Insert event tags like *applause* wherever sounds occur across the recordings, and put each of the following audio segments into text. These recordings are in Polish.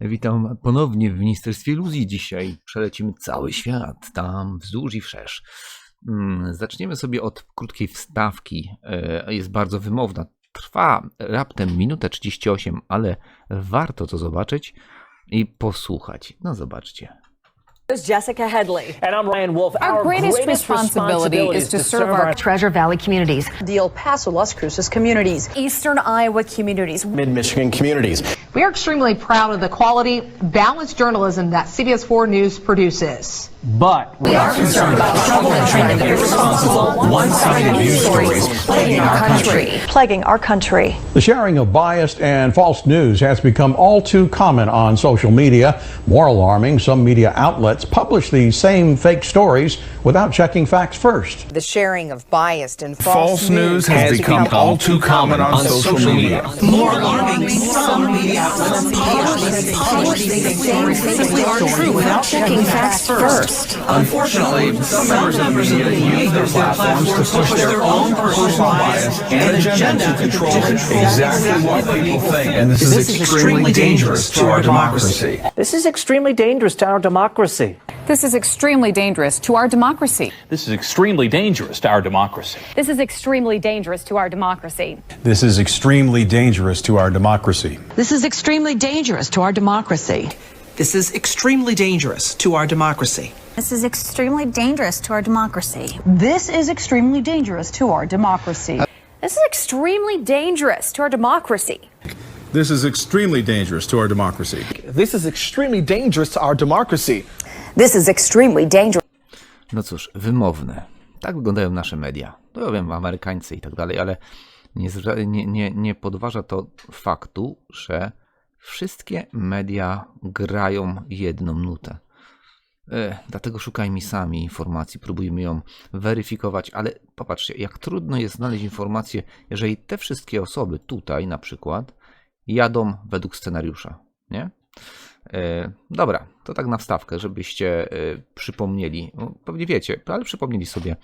Witam ponownie w Ministerstwie Iluzji. Dzisiaj przelecimy cały świat, tam wzdłuż i wszerz. Mm, Zaczniemy sobie od krótkiej wstawki. E, Jest bardzo wymowna. Trwa raptem minutę 38, ale warto to zobaczyć i posłuchać. No zobaczcie. Is Jessica Headley. And I'm Ryan Wolf. Our greatest responsibility is to serve our Treasure Valley communities. The El Paso, Las Cruces communities. Eastern Iowa communities. mid Michigan communities. We are extremely proud of the quality, balanced journalism that CBS 4 News produces. But we are concerned about trouble and trending irresponsible, one-sided news stories plaguing our country. Plaguing our country. The sharing of biased and false news has become all too common on social media. More alarming, some media outlets publish these same fake stories without checking facts first. The sharing of biased and false, False news has become all too common on social media. More alarming, some media outlets publish these same fake stories without checking facts first. Unfortunately, some members of the media use their platforms to push their own personal bias and agenda to control exactly what people think. And this is extremely dangerous to our democracy. This is extremely dangerous to our democracy. This is extremely dangerous to our democracy. This is extremely dangerous to our democracy. This is extremely dangerous to our democracy. This is extremely dangerous to our democracy. This is extremely dangerous to our democracy. This is extremely dangerous to our democracy. This is extremely dangerous to our democracy. This is extremely dangerous to our democracy. This is extremely dangerous to our democracy. This is extremely dangerous to our democracy. This is extremely dangerous to our democracy. This is extremely dangerous. No cóż, wymowne. Tak wyglądają nasze media. No ja wiem, Amerykańcy i tak dalej, ale nie, nie, nie podważa to faktu, że wszystkie media grają jedną nutę. E, dlatego szukajmy sami informacji, próbujmy ją weryfikować, ale popatrzcie, jak trudno jest znaleźć informację, jeżeli te wszystkie osoby tutaj na przykład jadą według scenariusza, nie? E, dobra, to tak na wstawkę, żebyście e, przypomnieli, no, pewnie wiecie, ale przypomnieli sobie,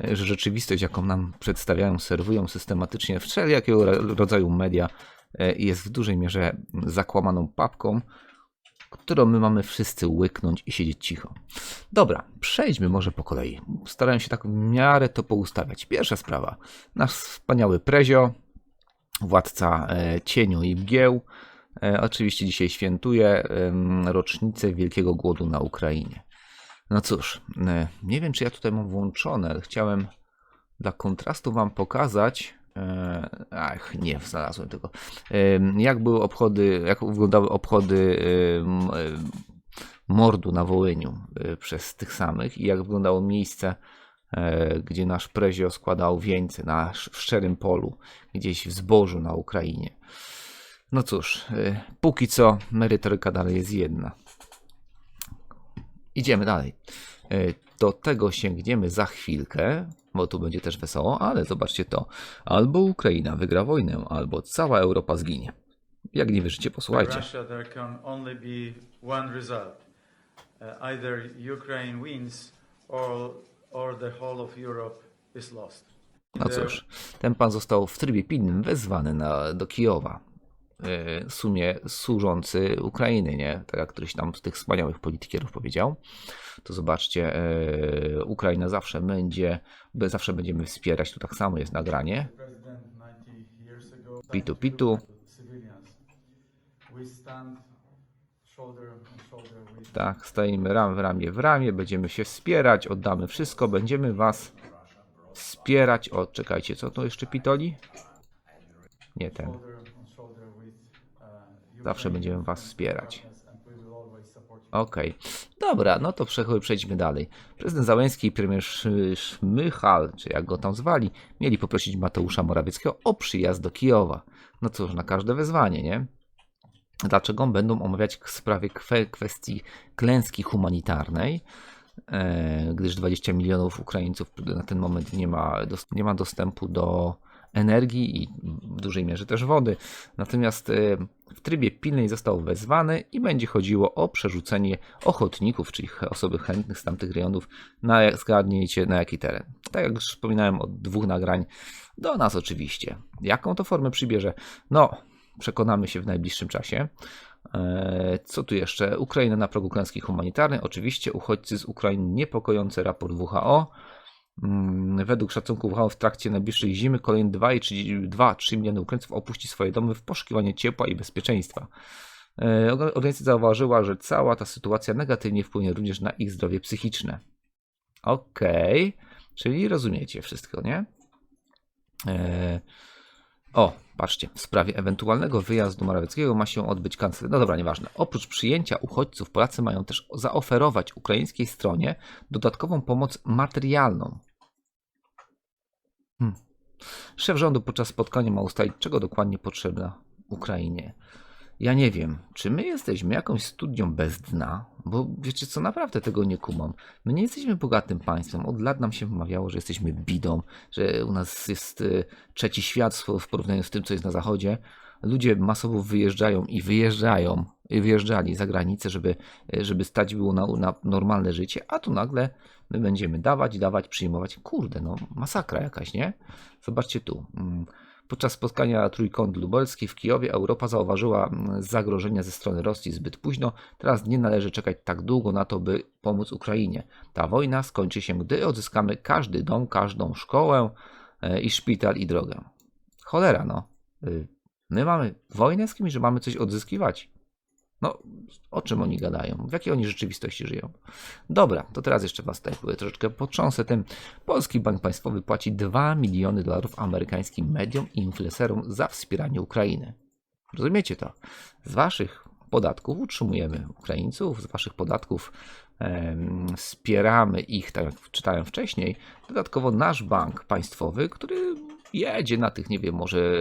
że rzeczywistość, jaką nam przedstawiają, serwują systematycznie wszelkiego ro- rodzaju media, jest w dużej mierze zakłamaną papką, którą my mamy wszyscy łyknąć i siedzieć cicho. Dobra, przejdźmy może po kolei. Starałem się tak w miarę to poustawiać. Pierwsza sprawa. Nasz wspaniały Prezio, władca e, cieniu i mgieł, e, oczywiście dzisiaj świętuje rocznicę Wielkiego Głodu na Ukrainie. No cóż, e, nie wiem czy ja tutaj mam włączone, ale chciałem dla kontrastu wam pokazać. E, Ach, nie znalazłem tego. Jak były obchody, jak wyglądały obchody mordu na Wołyniu e, przez tych samych i jak wyglądało miejsce, e, gdzie nasz prezio składał wieńce na szczerym polu, gdzieś w zbożu na Ukrainie. No cóż, póki co merytoryka dalej jest jedna. Idziemy dalej. E, Do tego sięgniemy za chwilkę, bo tu będzie też wesoło, ale zobaczcie to. Albo Ukraina wygra wojnę, albo cała Europa zginie. Jak nie wierzycie, posłuchajcie. Russia, there can only be one result. Either Ukraine wins or, or the whole of Europe is lost. No cóż, ten pan został w trybie pilnym wezwany na, do Kijowa. Yy, W sumie służący Ukrainy, nie? Tak jak któryś tam z tych wspaniałych politykierów powiedział. To zobaczcie, yy, Ukraina zawsze będzie, zawsze będziemy wspierać. Tu tak samo jest nagranie. President 90 years ago Pitu, pitu. Tak, stoimy ram w ramię w ramię, będziemy się wspierać, oddamy wszystko, będziemy was wspierać. O, czekajcie, co to jeszcze pitoli? Nie ten. Zawsze będziemy was wspierać. Okej, dobra, no to prze- przejdźmy dalej. Prezydent Załęski i premier Szmychal, czy jak go tam zwali, mieli poprosić Mateusza Morawieckiego o przyjazd do Kijowa. No cóż, na każde wezwanie, nie? Dlaczego będą omawiać w sprawie kwe, kwestii klęski humanitarnej, e, gdyż 20 milionów Ukraińców na ten moment nie ma, nie ma dostępu do energii i w dużej mierze też wody. Natomiast e, w trybie pilnej został wezwany i będzie chodziło o przerzucenie ochotników, czyli osoby chętnych z tamtych rejonów, na zgadniecie na jaki teren. Tak jak już wspominałem od dwóch nagrań, do nas oczywiście. Jaką to formę przybierze? No, przekonamy się w najbliższym czasie. E, Co tu jeszcze? Ukraina na progu klęski humanitarnej. Oczywiście uchodźcy z Ukrainy niepokojący raport WHO. Mm, Według szacunków WHO w trakcie najbliższej zimy kolejne 2,3 miliony Ukraińców opuści swoje domy w poszukiwaniu ciepła i bezpieczeństwa. E, orga- Organizacja zauważyła, że cała ta sytuacja negatywnie wpłynie również na ich zdrowie psychiczne. Okej, czyli rozumiecie wszystko, nie? E, o, patrzcie, w sprawie ewentualnego wyjazdu Morawieckiego ma się odbyć kancelaria. No dobra, nieważne. Oprócz przyjęcia uchodźców, Polacy mają też zaoferować ukraińskiej stronie dodatkową pomoc materialną. Hmm. Szef rządu podczas spotkania ma ustalić, czego dokładnie potrzebna Ukrainie. Ja nie wiem, czy my jesteśmy jakąś studnią bez dna, bo wiecie co, naprawdę tego nie kumam. My nie jesteśmy bogatym państwem. Od lat nam się wmawiało, że jesteśmy bidą, że u nas jest y, trzeci świat w porównaniu z tym, co jest na zachodzie. Ludzie masowo wyjeżdżają i wyjeżdżają, i wyjeżdżali za granicę, żeby, y, żeby stać było na, na normalne życie, a tu nagle my będziemy dawać, dawać, przyjmować. Kurde, no masakra jakaś, nie? Zobaczcie tu. Podczas spotkania Trójkąt Lubelski w Kijowie Europa zauważyła mm, zagrożenia ze strony Rosji zbyt późno. Teraz nie należy czekać tak długo na to, by pomóc Ukrainie. Ta wojna skończy się, gdy odzyskamy każdy dom, każdą szkołę e, i szpital i drogę. Cholera, no. Y, My mamy wojnę z kimś, że mamy coś odzyskiwać. No, o czym oni gadają? W jakiej oni rzeczywistości żyją? Dobra, to teraz jeszcze Was tutaj troszeczkę potrząsę tym. Polski Bank Państwowy płaci 2 miliony dolarów amerykańskim mediom i influencerom za wspieranie Ukrainy. Rozumiecie to? Z Waszych podatków utrzymujemy Ukraińców, z Waszych podatków wspieramy ich, tak jak czytałem wcześniej. Dodatkowo nasz bank państwowy, który jedzie na tych, nie wiem, może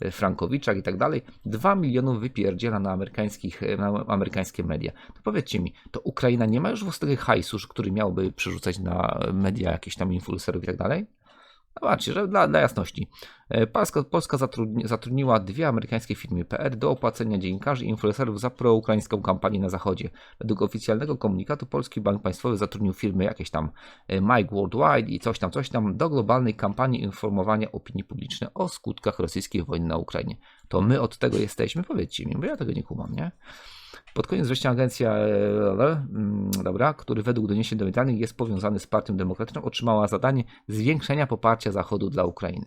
e, frankowiczach i tak dalej, 2 milionów wypierdziela na, amerykańskich, na amerykańskie media. To powiedzcie mi, to Ukraina nie ma już własnego hajsu, który miałby przerzucać na media jakieś tam influencerów i tak dalej? Zobaczcie, że dla, dla jasności. E, Polska, Polska zatrudni, zatrudniła dwie amerykańskie firmy PR do opłacenia dziennikarzy i influencerów za proukraińską kampanię na Zachodzie. Według oficjalnego komunikatu Polski Bank Państwowy zatrudnił firmy jakieś tam e, Mike Worldwide i coś tam, coś tam do globalnej kampanii informowania opinii publicznej o skutkach rosyjskiej wojny na Ukrainie. To my od tego jesteśmy? Powiedzcie mi, bo ja tego nie kumam, nie? Pod koniec września agencja, e, mm, dobra, który według doniesień dowiedzianych jest powiązany z Partią Demokratyczną, otrzymała zadanie zwiększenia poparcia Zachodu dla Ukrainy.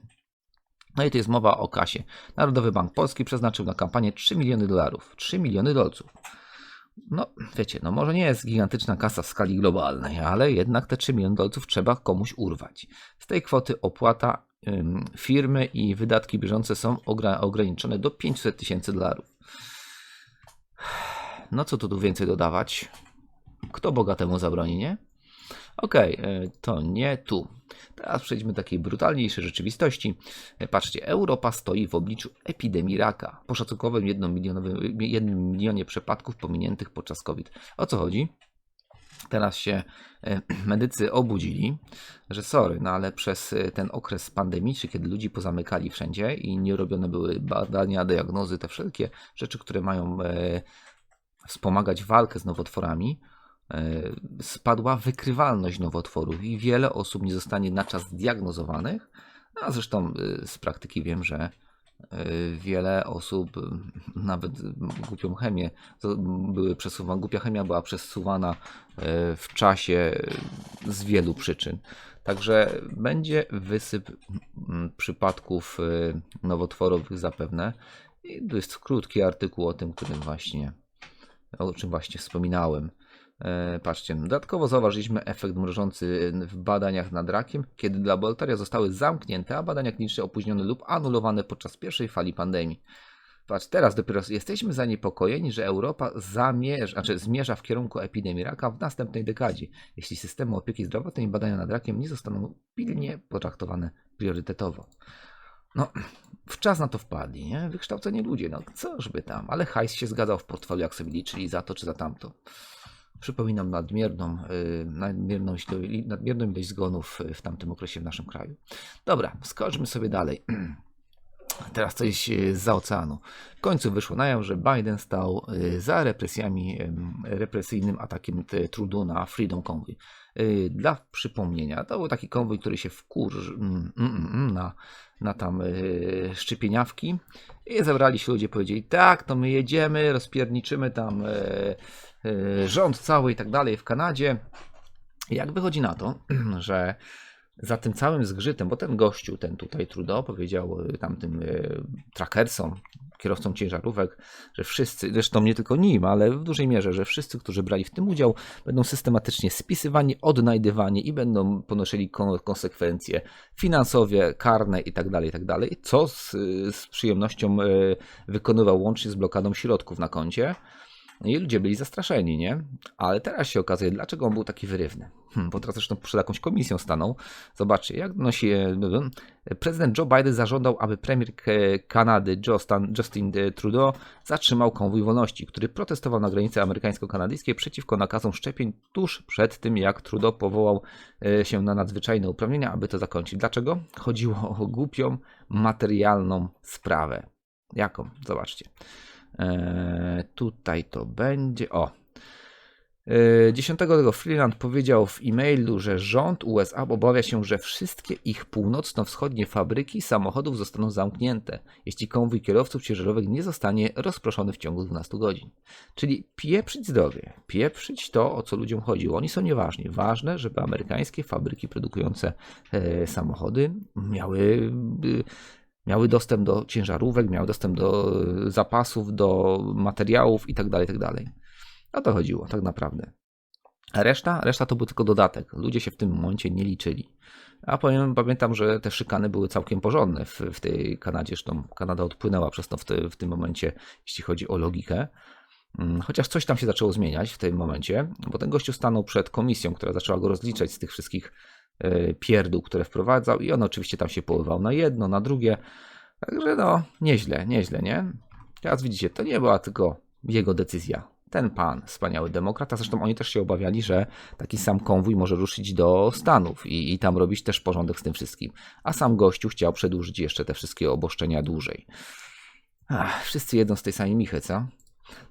No i to jest mowa o kasie. Narodowy Bank Polski przeznaczył na kampanię 3 miliony dolarów. 3 miliony dolców. No, wiecie, no może nie jest gigantyczna kasa w skali globalnej, ale jednak te 3 miliony dolców trzeba komuś urwać. Z tej kwoty opłata ym, firmy i wydatki bieżące są ogra- ograniczone do 500 tysięcy dolarów. No co tu, więcej dodawać? Kto bogatemu zabroni, nie? Okej, e, to nie tu. Teraz przejdźmy do takiej brutalniejszej rzeczywistości. E, Patrzcie, Europa stoi w obliczu epidemii raka. Po szacunkowym 1 milionowym- 1 milionie przypadków pominiętych podczas COVID. O co chodzi? Teraz się e, *clears throat* medycy obudzili, że sorry, no ale przez ten okres pandemiczny, kiedy ludzi pozamykali wszędzie i nie robione były badania, diagnozy, te wszelkie rzeczy, które mają wspomagać walkę z nowotworami, e, spadła wykrywalność nowotworów i wiele osób nie zostanie na czas zdiagnozowanych. A zresztą e, z praktyki wiem, że e, wiele osób, nawet głupią chemię, były przesuwane, głupia chemia była przesuwana w czasie z wielu przyczyn. Także będzie wysyp przypadków nowotworowych zapewne. I to jest krótki artykuł o tym, którym właśnie o czym właśnie wspominałem. E, Patrzcie, dodatkowo zauważyliśmy efekt mrożący w badaniach nad rakiem, kiedy laboratoria zostały zamknięte, a badania kliniczne opóźnione lub anulowane podczas pierwszej fali pandemii. Patrz, teraz dopiero jesteśmy zaniepokojeni, że Europa zamierza, znaczy zmierza w kierunku epidemii raka w następnej dekadzie, jeśli systemy opieki zdrowotnej i badania nad rakiem nie zostaną pilnie potraktowane priorytetowo. No, w czas na to wpadli, nie? Wykształceni ludzie, no co żeby tam, ale hajs się zgadzał w portfelu, jak sobie liczyli za to czy za tamto. Przypominam nadmierną, yy, nadmierną, nadmierną ilość zgonów y, w tamtym okresie w naszym kraju. Dobra, skoczmy sobie dalej. *clears throat* Teraz coś e, z oceanu. W końcu wyszło na jaw, że Biden stał e, za represjami, represyjnym atakiem Trudeau na Freedom Convoy. E, Dla przypomnienia, to był taki konwój, który się wkurzył mm, mm, mm, na, na tam szczypieniawki i zebrali się ludzie, powiedzieli tak, to my jedziemy, rozpierniczymy tam rząd cały i tak dalej w Kanadzie. Jak wychodzi na to, *clears throat* że za tym całym zgrzytem, bo ten gościu, ten tutaj Trudeau powiedział y, tamtym y, trackersom, kierowcom ciężarówek, że wszyscy, zresztą nie tylko nim, ale w dużej mierze, że wszyscy, którzy brali w tym udział, będą systematycznie spisywani, odnajdywani i będą ponosili kon- konsekwencje finansowe, karne itd., itd., co z, z przyjemnością y, wykonywał łącznie z blokadą środków na koncie. I ludzie byli zastraszeni, nie? Ale teraz się okazuje, dlaczego on był taki wyrywny. Hmm, bo teraz zresztą przed jakąś komisją stanął. Zobaczcie, jak donosi e, prezydent Joe Biden zażądał, aby premier Kanady Justin, Justin e, Trudeau zatrzymał konwój wolności, który protestował na granicy amerykańsko-kanadyjskiej przeciwko nakazom szczepień tuż przed tym, jak Trudeau powołał e, się na nadzwyczajne uprawnienia, aby to zakończyć. Dlaczego? Chodziło o głupią, materialną sprawę. Jaką? Zobaczcie. Eee, tutaj to będzie. O. Eee, 10 tego Freeland powiedział w e-mailu, że rząd USA obawia się, że wszystkie ich północno-wschodnie fabryki samochodów zostaną zamknięte, jeśli konwój kierowców ciężarówek nie zostanie rozproszony w ciągu 12 godzin. Czyli pieprzyć zdrowie, pieprzyć to, o co ludziom chodziło. Oni są nieważni. Ważne, żeby amerykańskie fabryki produkujące e, samochody miały e, miały dostęp do ciężarówek, miały dostęp do e, zapasów, do materiałów itd., itd. O to chodziło tak naprawdę. A reszta? Reszta to był tylko dodatek. Ludzie się w tym momencie nie liczyli. A powiem, pamiętam, że te szykany były całkiem porządne w, w tej Kanadzie. Zresztą Kanada odpłynęła przez to w, te, w tym momencie, jeśli chodzi o logikę. Mm, Chociaż coś tam się zaczęło zmieniać w tym momencie, bo ten gościu stanął przed komisją, która zaczęła go rozliczać z tych wszystkich e, pierdół, które wprowadzał i on oczywiście tam się poływał na jedno, na drugie. Także no, nieźle, nieźle, nie? Teraz widzicie, to nie była tylko jego decyzja. Ten pan, wspaniały demokrata, zresztą oni też się obawiali, że taki sam konwój może ruszyć do Stanów i, i tam robić też porządek z tym wszystkim. A sam gościu chciał przedłużyć jeszcze te wszystkie oboszczenia dłużej. Ach, wszyscy jedzą z tej samej michy, co?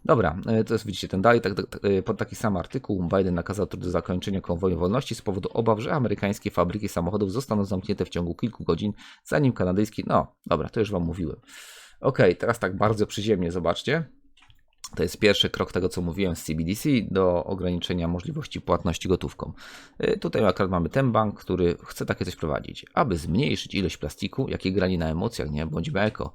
Dobra, e, to jest widzicie ten dalej, tak, tak, e, pod taki sam artykuł Biden nakazał do zakończenia konwoju wolności z powodu obaw, że amerykańskie fabryki samochodów zostaną zamknięte w ciągu kilku godzin, zanim kanadyjski... No, dobra, to już wam mówiłem. Ok, teraz tak bardzo przyziemnie zobaczcie. To jest pierwszy krok tego, co mówiłem z CBDC do ograniczenia możliwości płatności gotówką. Y, Tutaj akurat mamy ten bank, który chce takie coś prowadzić, aby zmniejszyć ilość plastiku, jaki grani na emocjach, nie bądźmy eko,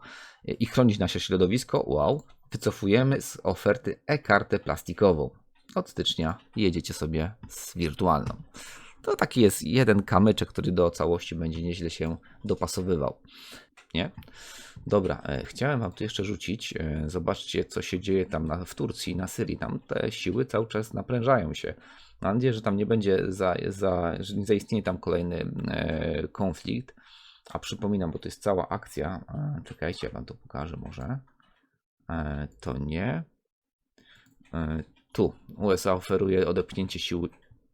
y, i chronić nasze środowisko. Wow, wycofujemy z oferty e-kartę plastikową. Od stycznia jedziecie sobie z wirtualną. To taki jest jeden kamyczek, który do całości będzie nieźle się dopasowywał. Nie? Dobra, e, chciałem wam tu jeszcze rzucić. E, zobaczcie, co się dzieje tam na, w Turcji, na Syrii. Tam te siły cały czas naprężają się. Mam nadzieję, że tam nie będzie za, za, że nie zaistnieje tam kolejny e, konflikt. A przypominam, bo to jest cała akcja. Czekajcie, ja wam to pokażę może. E, to nie. E, tu USA oferuje odepchnięcie sił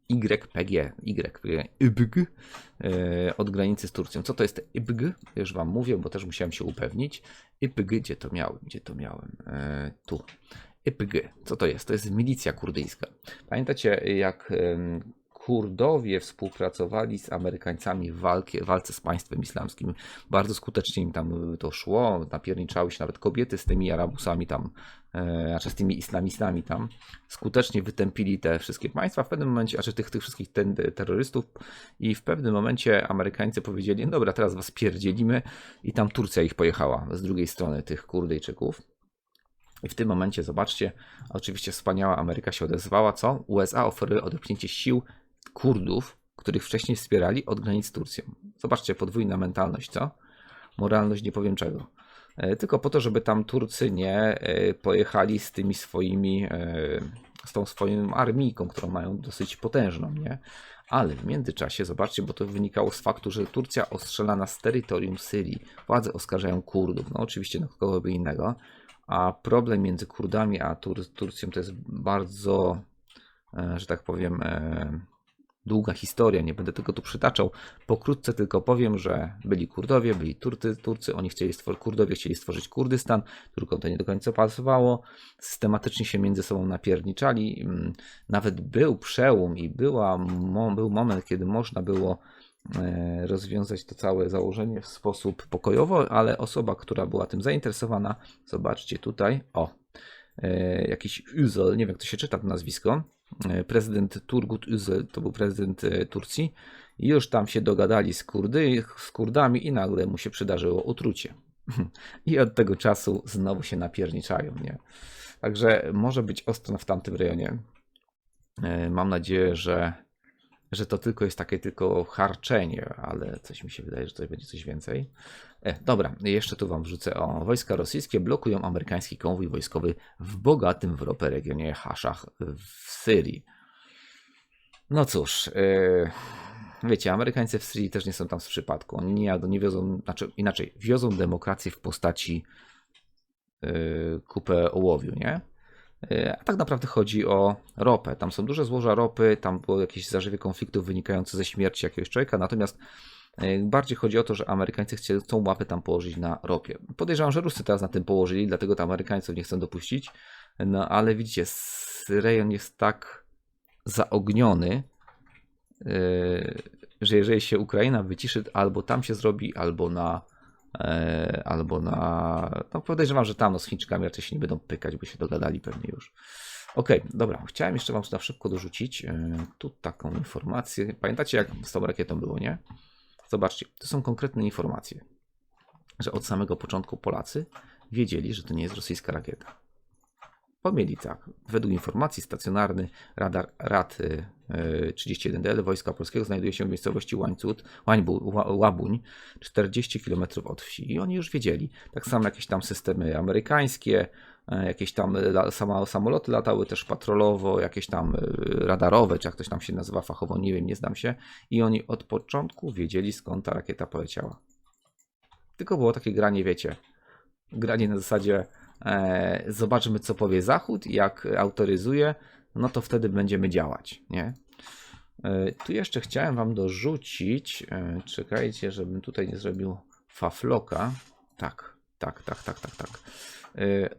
YPG, YPG, YPG e, od granicy z Turcją. Co to jest YPG? Już wam mówię, bo też musiałem się upewnić. YPG, gdzie to miałem? Gdzie to miałem? E, tu. YPG, co to jest? To jest milicja kurdyjska. Pamiętacie, jak Kurdowie współpracowali z Amerykańcami w walce z państwem islamskim. Bardzo skutecznie im tam to szło. Napierniczały się nawet kobiety z tymi Arabusami tam, znaczy z tymi islamistami tam. Skutecznie wytępili te wszystkie państwa. W pewnym momencie, znaczy tych, tych wszystkich ten, terrorystów i w pewnym momencie Amerykańcy powiedzieli, "No dobra, teraz was pierdzielimy i tam Turcja ich pojechała z drugiej strony tych Kurdyjczyków. I w tym momencie, zobaczcie, oczywiście wspaniała Ameryka się odezwała, co? USA oferuje odepchnięcie sił Kurdów, których wcześniej wspierali od granic z Turcją. Zobaczcie, podwójna mentalność, co? Moralność nie powiem czego. E, Tylko po to, żeby tam Turcy nie e, pojechali z tymi swoimi, e, z tą swoją armijką, którą mają dosyć potężną, nie? Ale w międzyczasie, zobaczcie, bo to wynikało z faktu, że Turcja ostrzelana z terytorium Syrii. Władze oskarżają Kurdów, no oczywiście na kogo by innego. A problem między Kurdami a Tur Turcją to jest bardzo, że tak powiem, długa historia, nie będę tego tu przytaczał. Pokrótce tylko powiem, że byli Kurdowie, byli Turcy, Turcy oni chcieli stworzyć, Kurdowie chcieli stworzyć Kurdystan, Turkom to nie do końca pasowało, systematycznie się między sobą napierniczali. Mm, Nawet był przełom i była, był moment, kiedy można było e, rozwiązać to całe założenie w sposób pokojowy, ale osoba, która była tym zainteresowana, zobaczcie tutaj, o, e, jakiś Üzel, nie wiem jak to się czyta to nazwisko, prezydent Turgut to był prezydent e, Turcji, już tam się dogadali z, Kurdy, z Kurdami i nagle mu się przydarzyło utrucie. *laughs* I od tego czasu znowu się napierniczają, nie? Także może być ostro w tamtym rejonie. E, Mam nadzieję, że, że to tylko jest takie tylko harczenie, ale coś mi się wydaje, że to będzie coś więcej. E, dobra, jeszcze tu wam wrzucę o wojska rosyjskie blokują amerykański konwój wojskowy w bogatym w ropę regionie Haszach w Syrii. No cóż, e, wiecie, Amerykańcy w Syrii też nie są tam z przypadku. Oni nie, nie wiozą, znaczy inaczej, wiozą demokrację w postaci e, kupę ołowiu, nie? E, A tak naprawdę chodzi o ropę. Tam są duże złoża ropy, tam było jakieś zarzewie konfliktów wynikające ze śmierci jakiegoś człowieka, natomiast e, bardziej chodzi o to, że Amerykańcy tą łapę tam położyć na ropie. Podejrzewam, że Rusy teraz na tym położyli, dlatego tam Amerykańców nie chcą dopuścić. No ale widzicie, rejon jest tak zaogniony, e, że jeżeli się Ukraina wyciszy, albo tam się zrobi, albo na albo na. No podejrzewam, że tam no, z Chińczykami raczej się nie będą pykać, bo się dogadali pewnie już. Okej, dobra. Chciałem jeszcze Wam na szybko dorzucić e, tu taką informację. Pamiętacie, jak z tą rakietą było, nie? Zobaczcie, to są konkretne informacje, że od samego początku Polacy wiedzieli, że to nie jest rosyjska rakieta. Pomieli tak. Według informacji stacjonarny radar RAD y, y, 31DL Wojska Polskiego znajduje się w miejscowości Łańcut, Łańbu, Ła- Łabuń, 40 km od wsi. I oni już wiedzieli. Tak samo jakieś tam systemy amerykańskie, e, jakieś tam samoloty latały też patrolowo, jakieś tam y, radarowe, czy jak ktoś tam się nazywa fachowo, nie wiem, nie znam się. I oni od początku wiedzieli skąd ta rakieta poleciała. Tylko było takie granie, wiecie, granie na zasadzie e, zobaczymy co powie Zachód jak autoryzuje, no to wtedy będziemy działać, nie? E, tu jeszcze chciałem wam dorzucić, e, czekajcie, żebym tutaj nie zrobił fafloka. Tak, tak, tak, tak, tak, tak.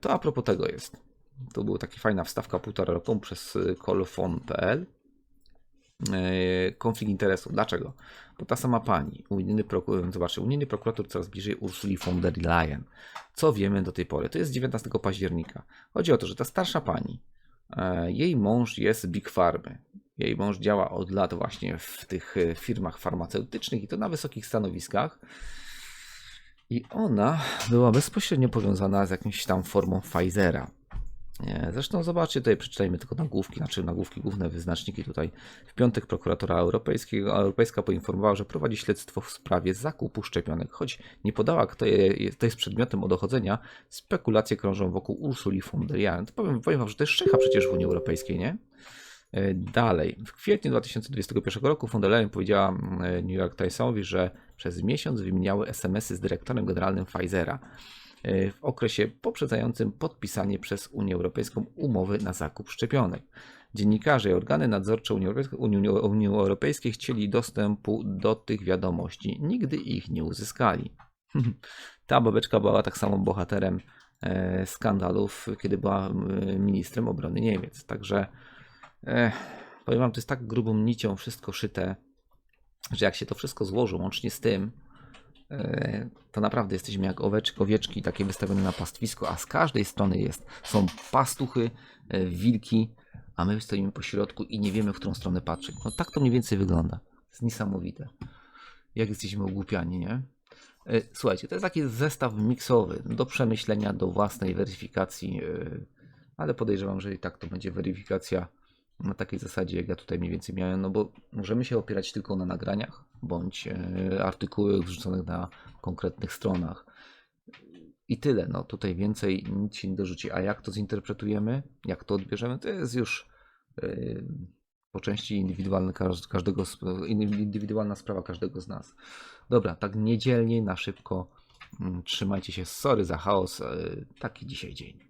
To a propos tego jest. To była taka fajna wstawka półtora roku przez colfon.pl. E, Konflikt interesów. Dlaczego? Bo ta sama pani, unijny, proku- zobaczcie, unijny prokurator coraz bliżej Ursuli von der Leyen. Co wiemy do tej pory? To jest 19 października. Chodzi o to, że ta starsza pani, e, jej mąż jest Big Farmy. Jej mąż działa od lat właśnie w tych e, firmach farmaceutycznych i to na wysokich stanowiskach. I ona była bezpośrednio powiązana z jakąś tam formą Pfizera. Zresztą zobaczcie, tutaj przeczytajmy tylko nagłówki, znaczy nagłówki, główne wyznaczniki tutaj. W piątek prokuratora europejskiego, europejska poinformowała, że prowadzi śledztwo w sprawie zakupu szczepionek, choć nie podała, kto je, jest przedmiotem dochodzenia. Spekulacje krążą wokół Ursuli von der Leyen. To powiem, powiem wam, że to jest szycha przecież w Unii Europejskiej, nie? E, Dalej, w kwietniu 2021 roku von der Leyen powiedziała mm, New York Timesowi, że przez miesiąc wymieniały SMS-y z dyrektorem generalnym Pfizera w okresie poprzedzającym podpisanie przez Unię Europejską umowy na zakup szczepionek. Dziennikarze i organy nadzorcze Unii Europejskiej, Unii, Europejskiej chcieli dostępu do tych wiadomości. Nigdy ich nie uzyskali. *laughs* Ta babeczka była tak samo bohaterem e, skandalów, kiedy była e, ministrem obrony Niemiec. Także e, powiem wam, to jest tak grubą nicią wszystko szyte, że jak się to wszystko złoży, łącznie z tym, e, to naprawdę jesteśmy jak oweczki, owieczki takie wystawione na pastwisko, a z każdej strony jest, są pastuchy, e, wilki, a my stoimy po środku i nie wiemy, w którą stronę patrzeć. No tak to mniej więcej wygląda. To jest niesamowite. Jak jesteśmy ogłupiani, nie? E, Słuchajcie, to jest taki zestaw miksowy do przemyślenia, do własnej weryfikacji, e, ale podejrzewam, że i tak to będzie weryfikacja na takiej zasadzie, jak ja tutaj mniej więcej miałem, no bo możemy się opierać tylko na nagraniach bądź e, artykułach wrzuconych na konkretnych stronach. I tyle, no tutaj więcej nic się nie dorzuci. A jak to zinterpretujemy, jak to odbierzemy, to jest już yy, po części każdego, indywidualna sprawa każdego z nas. Dobra, tak niedzielnie, na szybko. Mm, Trzymajcie się. Sorry za chaos. yy, Taki dzisiaj dzień.